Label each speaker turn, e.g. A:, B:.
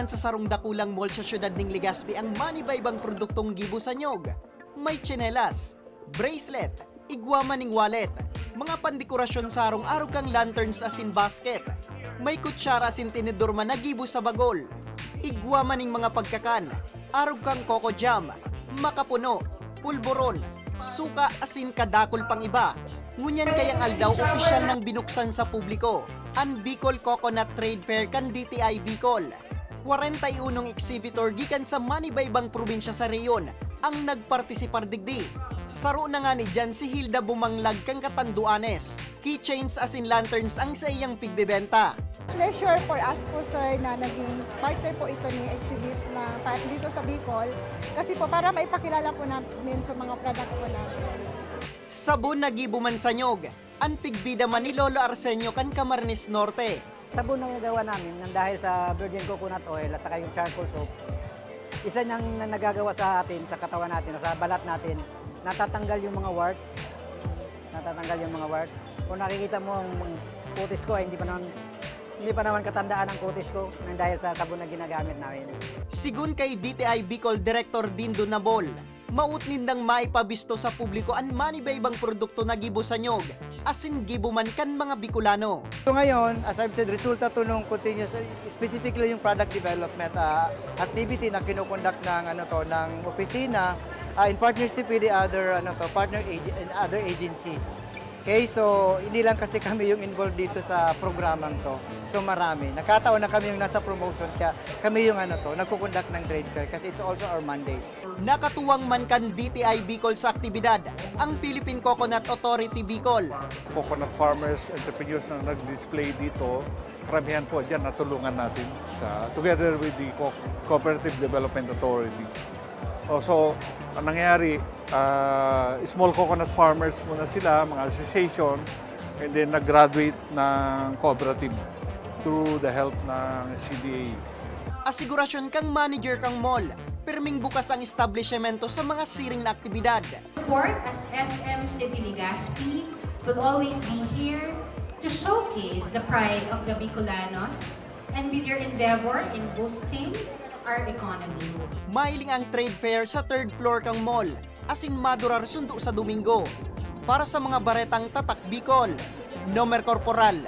A: karamihan sa sarong dakulang mall sa syudad ng Legazpi ang manibaybang produktong gibo sa nyog. May tsinelas, bracelet, igwama ning wallet, mga pandekorasyon sa arong arog kang lanterns as in basket, may kutsara as in tinidor man na gibo sa bagol, igwama ning mga pagkakan, arog kang coco jam, makapuno, pulboron, suka asin kadakol pang iba. Ngunyan kayang aldaw opisyal nang binuksan sa publiko ang Bicol Coconut Trade Fair kan DTI Bicol. 41 exhibitor gikan sa manibaybang probinsya sa reyon ang nagpartisipar digdi. Saro na nga ni Jan si Hilda Bumanglag kang katanduanes. Keychains as in lanterns ang sa iyang pigbebenta.
B: Pleasure for us po sir na naging parte po ito ni exhibit na dito sa Bicol kasi po para maipakilala po natin sa mga product po natin.
A: Sabon na gibuman sa nyog. Ang pigbida man ni Lolo Arsenio kan Camarines Norte.
C: Sabon na nagawa namin nang dahil sa virgin coconut oil at saka yung charcoal soap. Isa niyang na nagagawa sa atin, sa katawan natin, sa balat natin, natatanggal yung mga warts. Natatanggal yung mga warts. Kung nakikita mo ang kutis ko, ay hindi pa naman hindi pa naman katandaan ang kutis ko nang dahil sa sabon na ginagamit namin.
A: Sigun kay DTI Bicol Director Dindo Nabol, maut nindang maipabisto sa publiko ang manibaybang produkto na gibo sa nyog, asin gibo man kan mga Bicolano.
D: So ngayon, as I've said, resulta to nung continuous, specifically yung product development uh, activity na kinukonduct ng ano to ng opisina uh, in partnership with the other ano to partner ag- and other agencies. Okay, so hindi lang kasi kami yung involved dito sa programang to. So marami. Nakataon na kami yung nasa promotion kaya kami yung ano to, nagkukonduct ng trade fair kasi it's also our mandate.
A: Nakatuwang man kan DTI Bicol sa aktibidad, ang Philippine Coconut Authority Bicol.
E: coconut farmers, entrepreneurs na nag-display dito, karamihan po dyan natulungan natin sa, together with the Co- Cooperative Development Authority. Oh, so, ang nangyayari, ah, small coconut farmers muna sila, mga association, and then nag-graduate ng cooperative through the help ng CDA.
A: Asigurasyon kang manager kang mall, perming bukas ang establishmento sa mga siring na aktibidad.
F: support as SM City Legazpi will always be here to showcase the pride of the Bicolanos and with your endeavor in boosting our economy.
A: Mailing ang trade fair sa third floor kang mall, asin madurar sundo sa Domingo. Para sa mga baretang tatak Bicol, Nomer Corporal,